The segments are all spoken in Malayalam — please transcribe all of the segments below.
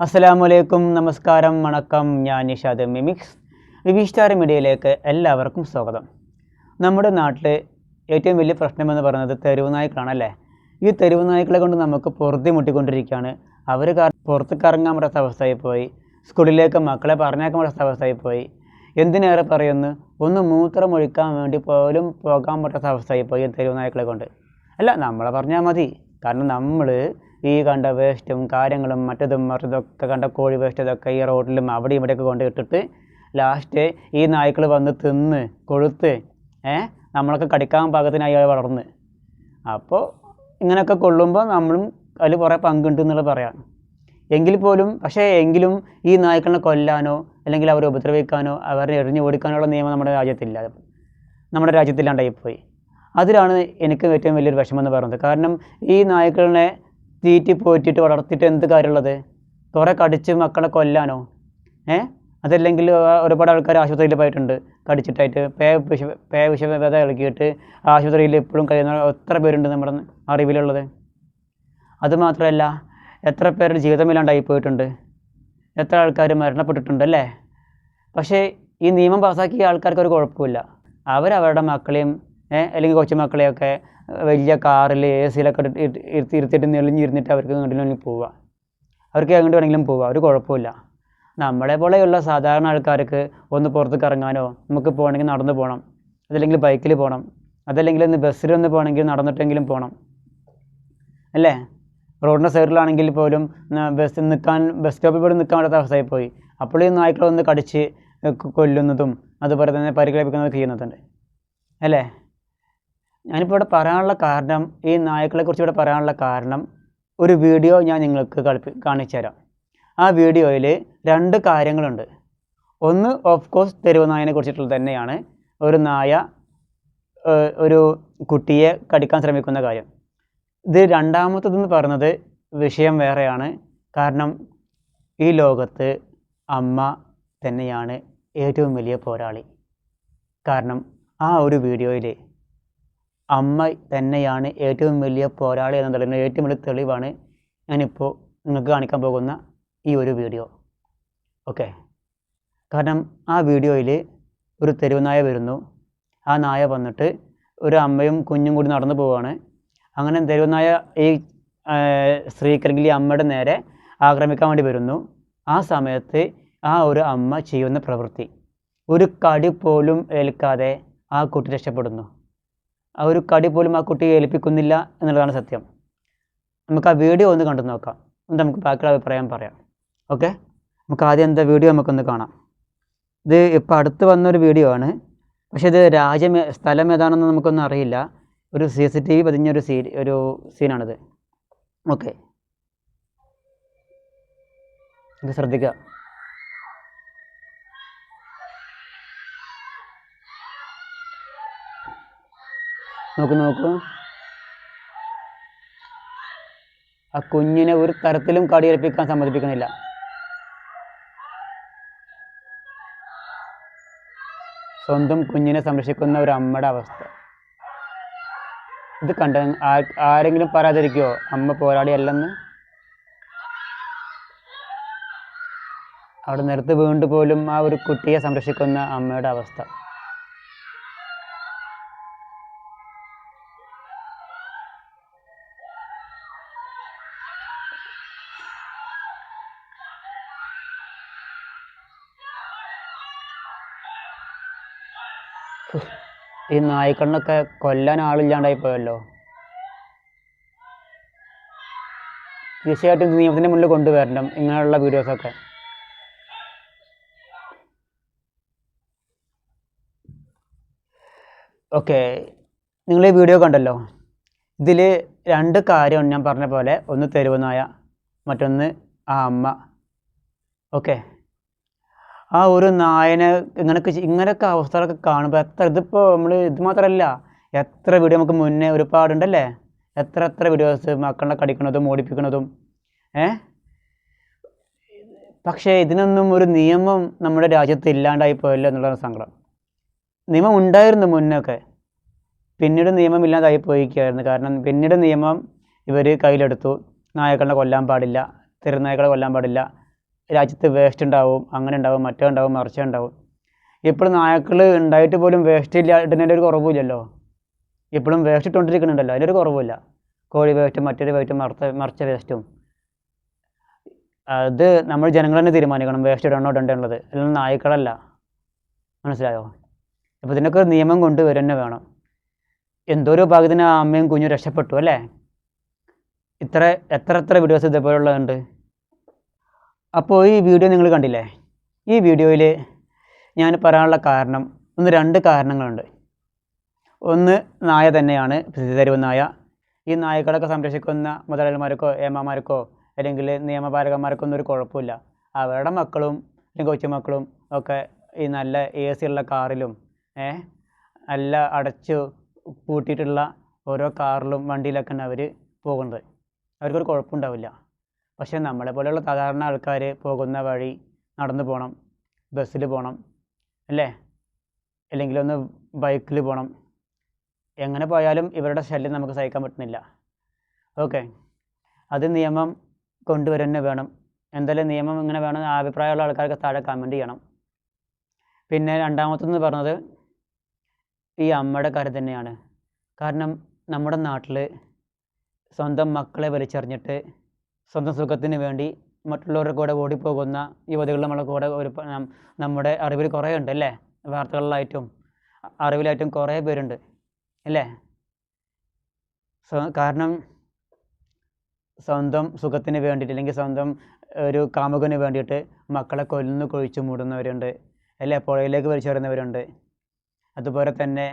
അസ്സലാമു അലൈക്കും നമസ്കാരം വണക്കം. ഞാൻ നിഷാദ് മിമിക്സ്. വിവിഷ്ടാര മീഡിയയിലേക്ക് എല്ലാവർക്കും സ്വാഗതം. നമ്മുടെ നാട്ടിൽ ഏറ്റവും വലിയ പ്രശ്നമെന്ന് പറയുന്നത് തെരുവ് നായ്ക്കളാണല്ലേ? ഈ തെരുവ് നായ്ക്കളെ കൊണ്ട് നമുക്ക് പൊറുതി മുട്ടിക്കൊണ്ടിരിക്കുകയാണ്. അവർ പുറത്തേക്ക് ഇറങ്ങാൻ പറ്റാത്ത അവസ്ഥയായി പോയി. സ്കൂളിലേക്ക് മക്കളെ പറഞ്ഞേക്കാൻ പറ്റാത്ത അവസ്ഥയായി പോയി. എന്തിനേറെ പറയുന്നു? ഒന്ന് മൂത്രം ഒഴിക്കാൻ വേണ്ടി പോലും പോകാൻ പറ്റാത്ത അവസ്ഥയായി പോയി തെരുവ് നായ്ക്കളെ കൊണ്ട്. അല്ല നമ്മളെ പറഞ്ഞാൽ മതി. കാരണം നമ്മൾ ഈ കണ്ട വേസ്റ്റും കാര്യങ്ങളും മറ്റതും മറ്റതൊക്കെ കണ്ട കോഴി വേസ്റ്റ് ഇതൊക്കെ ഈ റോഡിലും അവിടെ ഇവിടെയൊക്കെ കൊണ്ട് ഇട്ടിട്ട് ലാസ്റ്റ് ഈ നായ്ക്കൾ വന്ന് തിന്ന് കൊഴുത്ത് ഏ നമ്മളൊക്കെ കടിക്കാൻ പാകത്തിനായി അയാൾ വളർന്ന്. അപ്പോൾ ഇങ്ങനെയൊക്കെ കൊള്ളുമ്പോൾ നമ്മളും അതിൽ കുറേ പങ്കുണ്ട് എന്നുള്ളത് പറയാം. എങ്കിൽ പോലും പക്ഷേ എങ്കിലും ഈ നായ്ക്കളെ കൊല്ലാനോ അല്ലെങ്കിൽ അവരെ ഉപദ്രവിക്കാനോ അവരെ എറിഞ്ഞു ഓടിക്കാനുള്ള നിയമം നമ്മുടെ രാജ്യത്തില്ല. നമ്മുടെ രാജ്യത്തില്ലാണ്ടായിപ്പോയി. അതിലാണ് എനിക്ക് ഏറ്റവും വലിയൊരു വിഷമം എന്ന് പറയുന്നത്. കാരണം ഈ നായ്ക്കളെ തീറ്റി പോറ്റിയിട്ട് വളർത്തിയിട്ട് എന്ത് കാര്യമുള്ളത്? കുറേ കടിച്ച് മക്കളെ കൊല്ലാനോ? ഏ? അതല്ലെങ്കിൽ ഒരുപാട് ആൾക്കാർ ആശുപത്രിയിൽ പോയിട്ടുണ്ട്. കടിച്ചിട്ടായിട്ട് പേ വിഷ പേ വിഷമത ഇളക്കിയിട്ട് ആശുപത്രിയിൽ ഇപ്പോഴും കഴിയുന്ന എത്ര പേരുണ്ട് നമ്മുടെ അറിവിലുള്ളത്? അതുമാത്രമല്ല എത്ര പേരുടെ ജീവിതമില്ലാണ്ടായി പോയിട്ടുണ്ട്? എത്ര ആൾക്കാർ മരണപ്പെട്ടിട്ടുണ്ട് അല്ലേ? പക്ഷേ ഈ നിയമം പാസ്സാക്കിയ ആൾക്കാർക്ക് ഒരു കുഴപ്പമില്ല. അവരവരുടെ മക്കളെയും അല്ലെങ്കിൽ കൊച്ചുമക്കളെയൊക്കെ വലിയ കാറിൽ എ സിയിലൊക്കെ ഇരുത്തി ഇരുത്തിയിട്ട് നെളിഞ്ഞിരുന്നിട്ട് അവർക്ക് എങ്ങോട്ടെങ്കിലും പോവുക അവർക്ക് എങ്ങോട്ട് വേണമെങ്കിലും പോവുക ഒരു കുഴപ്പമില്ല നമ്മളെ പോലെയുള്ള സാധാരണ ആൾക്കാർക്ക് ഒന്ന് പുറത്തേക്ക് കറങ്ങാനോ നമുക്ക് പോകണമെങ്കിൽ നടന്നു പോകണം അതല്ലെങ്കിൽ ബൈക്കിൽ പോകണം അതല്ലെങ്കിൽ ഒന്ന് ബസ്സിൽ ഒന്ന് പോകണമെങ്കിൽ നടന്നിട്ടെങ്കിലും പോകണം. അല്ലേ? റോഡിന്റെ സൈഡിലാണെങ്കിൽ പോലും ബസ് നിൽക്കാൻ ബസ് സ്റ്റോപ്പിൽ പോലും നിൽക്കാൻ പറ്റാത്ത അവസ്ഥയായി പോയി. അപ്പോൾ ഈ ഒന്ന് കടിച്ച് കൊല്ലുന്നതും അതുപോലെ തന്നെ പരിക്കേൽപ്പിക്കുന്നതൊക്കെ ചെയ്യുന്നുണ്ട്. അല്ലേ? ഞാനിപ്പോൾ ഇവിടെ പറയാനുള്ള കാരണം ഈ നായ്ക്കളെ കുറിച്ച് ഇവിടെ പറയാനുള്ള കാരണം ഒരു വീഡിയോ ഞാൻ നിങ്ങൾക്ക് കളിപ്പി കാണിച്ചു തരാം. ആ വീഡിയോയിൽ രണ്ട് കാര്യങ്ങളുണ്ട്. ഒന്ന് ഓഫ് കോഴ്സ് തെരുവ് നായനെ കുറിച്ചിട്ടുള്ളത് തന്നെയാണ്. ഒരു നായ ഒരു കുട്ടിയെ കടിക്കാൻ ശ്രമിക്കുന്ന കാര്യം. ഇത് രണ്ടാമത്തതെന്ന് പറയുന്നത് വിഷയം വേറെയാണ്. കാരണം ഈ ലോകത്ത് അമ്മ തന്നെയാണ് ഏറ്റവും വലിയ പോരാളി. കാരണം ആ ഒരു വീഡിയോയിൽ അമ്മ തന്നെയാണ് ഏറ്റവും വലിയ പോരാളി എന്നുള്ളതിന് ഏറ്റവും വലിയ തെളിവാണ് ഞാനിപ്പോൾ നിങ്ങൾക്ക് കാണിക്കാൻ പോകുന്ന ഈ ഒരു വീഡിയോ. ഓക്കെ കാരണം ആ വീഡിയോയിൽ ഒരു തെരുവുനായ വരുന്നു. ആ നായ വന്നിട്ട് ഒരു അമ്മയും കുഞ്ഞും കൂടി നടന്നു പോവുകയാണ് അങ്ങനെ തെരുവുനായ ഈ സ്ത്രീക്കല്ലെങ്കിൽ അമ്മയുടെ നേരെ ആക്രമിക്കാൻ വേണ്ടി വരുന്നു. ആ സമയത്ത് ആ ഒരു അമ്മ ചെയ്യുന്ന പ്രവൃത്തി. ഒരു കടി പോലും ഏൽക്കാതെ ആ കുട്ടി രക്ഷപ്പെടുന്നു. ആ ഒരു കടി പോലും ആ കുട്ടിയെ ഏൽപ്പിക്കുന്നില്ല എന്നുള്ളതാണ് സത്യം. നമുക്ക് ആ വീഡിയോ ഒന്ന് കണ്ടു നോക്കാം. എന്നിട്ട് നമുക്ക് ബാക്കിയുള്ള അഭിപ്രായം പറയാം. ഓക്കെ നമുക്ക് ആദ്യം എന്താ വീഡിയോ നമുക്കൊന്ന് കാണാം. ഇത് ഇപ്പോൾ അടുത്ത് വന്നൊരു വീഡിയോ ആണ്. പക്ഷേ ഇത് രാജ്യം സ്ഥലം ഏതാണെന്ന് നമുക്കൊന്നും അറിയില്ല. ഒരു സി സി ടി വി പതിഞ്ഞൊരു സീ ഒരു സീനാണിത് ഓക്കെ ശ്രദ്ധിക്കുക. നോക്കൂ നോക്കൂ. ആ കുഞ്ഞിനെ ഒരു തരത്തിലും കടിയേൽപ്പിക്കാൻ സമ്മതിപ്പിക്കണില്ല. സ്വന്തം കുഞ്ഞിനെ സംരക്ഷിക്കുന്ന ഒരു അമ്മയുടെ അവസ്ഥ. ഇത് കണ്ട ആരെങ്കിലും പറയാതിരിക്കുമോ അമ്മ പോരാളിയല്ലെന്ന്? അവിടെ നിർത്തി വീണ്ടുപോലും ആ ഒരു കുട്ടിയെ സംരക്ഷിക്കുന്ന അമ്മയുടെ അവസ്ഥ. ഈ നായ്ക്കളിനൊക്കെ കൊല്ലാൻ ആളില്ലാണ്ടായി പോയല്ലോ. തീർച്ചയായിട്ടും നിയമത്തിന്റെ മുന്നിൽ കൊണ്ടുവരണം ഇങ്ങനെയുള്ള വീഡിയോസൊക്കെ. ഓക്കെ നിങ്ങൾ ഈ വീഡിയോ കണ്ടല്ലോ. ഇതിൽ രണ്ട് കാര്യമാണ് ഞാൻ പറഞ്ഞ പോലെ. ഒന്ന് തെരുവ് നായ മറ്റൊന്ന് ആ അമ്മ. ഓക്കെ. ആ ഒരു നായനെ ഇങ്ങനൊക്കെ ഇങ്ങനെയൊക്കെ അവസ്ഥകളൊക്കെ കാണുമ്പോൾ എത്ര ഇതിപ്പോൾ നമ്മൾ ഇത് മാത്രമല്ല എത്ര വീഡിയോ നമുക്ക് മുന്നേ ഒരുപാടുണ്ടല്ലേ? എത്ര എത്ര വീഡിയോസ് മക്കളെ കടിക്കണതും ഓടിപ്പിക്കണതും ഏ? പക്ഷേ ഇതിനൊന്നും ഒരു നിയമം നമ്മുടെ രാജ്യത്ത് ഇല്ലാണ്ടായി പോയല്ലോ എന്നുള്ളതാണ് സങ്കടം. നിയമം ഉണ്ടായിരുന്നു മുന്നൊക്കെ. പിന്നീട് നിയമം ഇല്ലാതായി പോയിരിക്കുകയായിരുന്നു. കാരണം പിന്നീട് നിയമം ഇവർ കയ്യിലെടുത്തു. നായക്കളെ കൊല്ലാൻ പാടില്ല തെരുനായകളെ കൊല്ലാൻ പാടില്ല. രാജ്യത്ത് വേസ്റ്റ് ഉണ്ടാവും അങ്ങനെ ഉണ്ടാവും മറ്റേ ഉണ്ടാവും മറിച്ച ഉണ്ടാവും. ഇപ്പോഴും നായക്കൾ ഉണ്ടായിട്ട് പോലും വേസ്റ്റ് ഇല്ല ഇടുന്നതിന്റെ ഒരു കുറവുമില്ലല്ലോ. ഇപ്പോഴും വേസ്റ്റ് ഇട്ടുകൊണ്ടിരിക്കുന്നുണ്ടല്ലോ അതിന്റെ ഒരു കുറവുമില്ല. കോഴി വേസ്റ്റും മറ്റൊരു വേസ്റ്റും മറച്ച മറിച്ച വേസ്റ്റും അത് നമ്മൾ ജനങ്ങൾ തന്നെ തീരുമാനിക്കണം വേസ്റ്റ് ഇടണോ ഇടേണ്ടത് അല്ലെങ്കിൽ നായ്ക്കളല്ല. മനസ്സിലായോ? അപ്പോൾ ഇതിനൊക്കെ ഒരു നിയമം കൊണ്ടുവരുക തന്നെ വേണം. എന്തോ ഒരു ഭാഗത്തിന് ആ അമ്മയും കുഞ്ഞും രക്ഷപ്പെട്ടു അല്ലേ? ഇത്ര എത്ര എത്ര വീഡിയോസ് ഇതേപോലുള്ളതുണ്ട് അപ്പോൾ ഈ വീഡിയോ നിങ്ങൾ കണ്ടില്ലേ? ഈ വീഡിയോയിൽ ഞാൻ പറയാനുള്ള കാരണം ഒന്ന് രണ്ട് കാരണങ്ങളുണ്ട്. ഒന്ന് നായ തന്നെയാണ് തെരുവ് നായ. ഈ നായകളൊക്കെ സംരക്ഷിക്കുന്ന മുതലാളിമാർക്കോ ഏമാമാർക്കോ അല്ലെങ്കിൽ നിയമപാലകന്മാർക്കോ ഒന്നും ഒരു കുഴപ്പമില്ല. അവരുടെ മക്കളും അല്ലെങ്കിൽ കൊച്ചുമക്കളും ഒക്കെ ഈ നല്ല എ സി ഉള്ള കാറിലും ഏ നല്ല അടച്ചു പൂട്ടിയിട്ടുള്ള ഓരോ കാറിലും വണ്ടിയിലൊക്കെയാണ് അവർ പോകുന്നത്. അവർക്കൊരു കുഴപ്പമുണ്ടാവില്ല. പക്ഷേ നമ്മളെ പോലെയുള്ള സാധാരണ ആൾക്കാർ പോകുന്ന വഴി നടന്നു പോകണം ബസ്സിൽ പോകണം അല്ലേ? അല്ലെങ്കിൽ ഒന്ന് ബൈക്കിൽ പോകണം എങ്ങനെ പോയാലും ഇവരുടെ ശല്യം നമുക്ക് സഹിക്കാൻ പറ്റുന്നില്ല. ഓക്കെ. അത് നിയമം കൊണ്ടുവരന്നെ വേണം. എന്തായാലും നിയമം ഇങ്ങനെ വേണം. അഭിപ്രായമുള്ള ആൾക്കാർക്ക് താഴെ കമന്റ് ചെയ്യണം. പിന്നെ രണ്ടാമത്തെന്ന് പറഞ്ഞത് ഈ അമ്മയുടെ കാര്യം തന്നെയാണ്. കാരണം നമ്മുടെ നാട്ടിൽ സ്വന്തം മക്കളെ വലിച്ചെറിഞ്ഞിട്ട് സ്വന്തം സുഖത്തിന് വേണ്ടി മറ്റുള്ളവരുടെ കൂടെ ഓടിപ്പോകുന്ന യുവതികൾ നമ്മളെ കൂടെ ഒരു നമ്മുടെ അറിവിൽ കുറേ ഉണ്ട് അല്ലേ? വാർത്തകളിലായിട്ടും അറിവിലായിട്ടും കുറേ പേരുണ്ട് അല്ലേ? കാരണം സ്വന്തം സുഖത്തിന് വേണ്ടിയിട്ട് അല്ലെങ്കിൽ സ്വന്തം ഒരു കാമുകന് വേണ്ടിയിട്ട് മക്കളെ കൊല്ലുന്നു കൊഴിച്ചു മൂടുന്നവരുണ്ട് അല്ലേ? പുഴയിലേക്ക് വലിച്ചെറിയുന്നവരുണ്ട് അതുപോലെ തന്നെ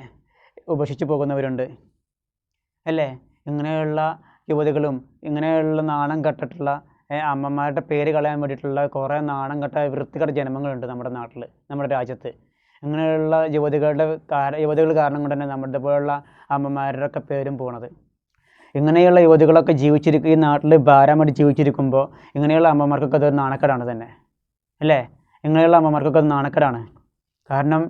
ഉപേക്ഷിച്ചു പോകുന്നവരുണ്ട് അല്ലേ? ഇങ്ങനെയുള്ള യുവതികളും ഇങ്ങനെയുള്ള നാണം കെട്ടിട്ടുള്ള അമ്മമാരുടെ പേര് കളയാൻ വേണ്ടിയിട്ടുള്ള കുറേ നാണം കെട്ട വൃത്തികെട്ട ജനങ്ങളുണ്ട് നമ്മുടെ നാട്ടിൽ നമ്മുടെ രാജ്യത്ത്. ഇങ്ങനെയുള്ള യുവതികളുടെ യുവതികൾ കാരണം കൊണ്ട് തന്നെ നമ്മുടെ പോലുള്ള അമ്മമാരുടെ ഒക്കെ പേരും പോണത്. ഇങ്ങനെയുള്ള യുവതികളൊക്കെ ജീവിച്ചിരിക്കും ഈ നാട്ടിൽ ഭാരമായിട്ട് ജീവിച്ചിരിക്കുമ്പോൾ ഇങ്ങനെയുള്ള അമ്മമാർക്കൊക്കെ അതൊരു നാണക്കേടാണ് തന്നെ അല്ലേ? ഇങ്ങനെയുള്ള അമ്മമാർക്കൊക്കെ അത് നാണക്കേടാണ്. കാരണം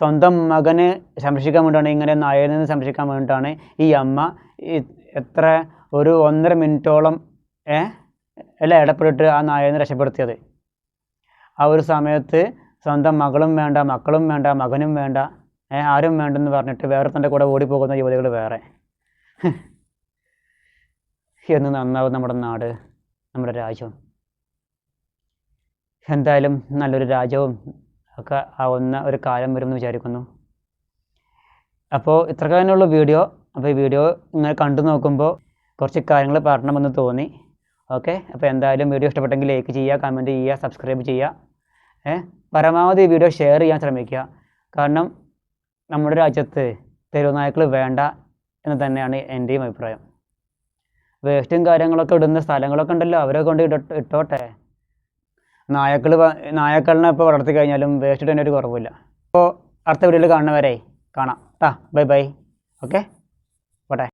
സ്വന്തം മകനെ സംരക്ഷിക്കാൻ വേണ്ടിയിട്ടാണ് ഇങ്ങനെ നിന്ന് സംരക്ഷിക്കാൻ വേണ്ടിയിട്ടാണ് ഈ അമ്മ എത്ര ഒരു ഒന്നര മിനിറ്റോളം അല്ല ഇടപെട്ടിട്ട് ആ നായനെ രക്ഷപ്പെടുത്തിയത്. ആ ഒരു സമയത്ത് സ്വന്തം മകളും വേണ്ട മക്കളും വേണ്ട മകനും വേണ്ട ആരും വേണ്ടെന്ന് പറഞ്ഞിട്ട് വേറെ തന്റെ കൂടെ ഓടിപ്പോകുന്ന യുവതികൾ വേറെ. എന്ന് നന്നാവും നമ്മുടെ നാട് നമ്മുടെ രാജ്യം. എന്തായാലും നല്ലൊരു രാജ്യവും ഒക്കെ ആവുന്ന ഒരു കാലം വരുമെന്ന് വിചാരിക്കുന്നു. അപ്പോൾ ഇത്ര കാര്യമുള്ള വീഡിയോ. അപ്പോൾ ഈ വീഡിയോ നിങ്ങൾ കണ്ടു നോക്കുമ്പോൾ കുറച്ച് കാര്യങ്ങൾ പറയണമെന്ന് തോന്നി. ഓക്കെ? അപ്പോൾ എന്തായാലും വീഡിയോ ഇഷ്ടപ്പെട്ടെങ്കിൽ ലൈക്ക് ചെയ്യുക കമന്റ് ചെയ്യുക സബ്സ്ക്രൈബ് ചെയ്യുക. ഏ? പരമാവധി വീഡിയോ ഷെയർ ചെയ്യാൻ ശ്രമിക്കുക. കാരണം നമ്മുടെ രാജ്യത്ത് തെരുവുനായ്ക്കൾ വേണ്ട എന്ന് തന്നെയാണ് എന്റെയും അഭിപ്രായം. വേസ്റ്റും കാര്യങ്ങളൊക്കെ ഇടുന്ന സ്ഥലങ്ങളൊക്കെ ഉണ്ടല്ലോ അവരെ കൊണ്ട് ഇട്ടോ ഇട്ടോട്ടെ. നായക്കൾ നായക്കളിനെ ഇപ്പോൾ വളർത്തി കഴിഞ്ഞാലും വേസ്റ്റ് ഇടുന്നതിന് ഒരു കുറവില്ല അപ്പോൾ അടുത്ത വീഡിയോയിൽ കാണുന്നവരെ കാണാം. താ ബൈ ബൈ ഓക്കെ?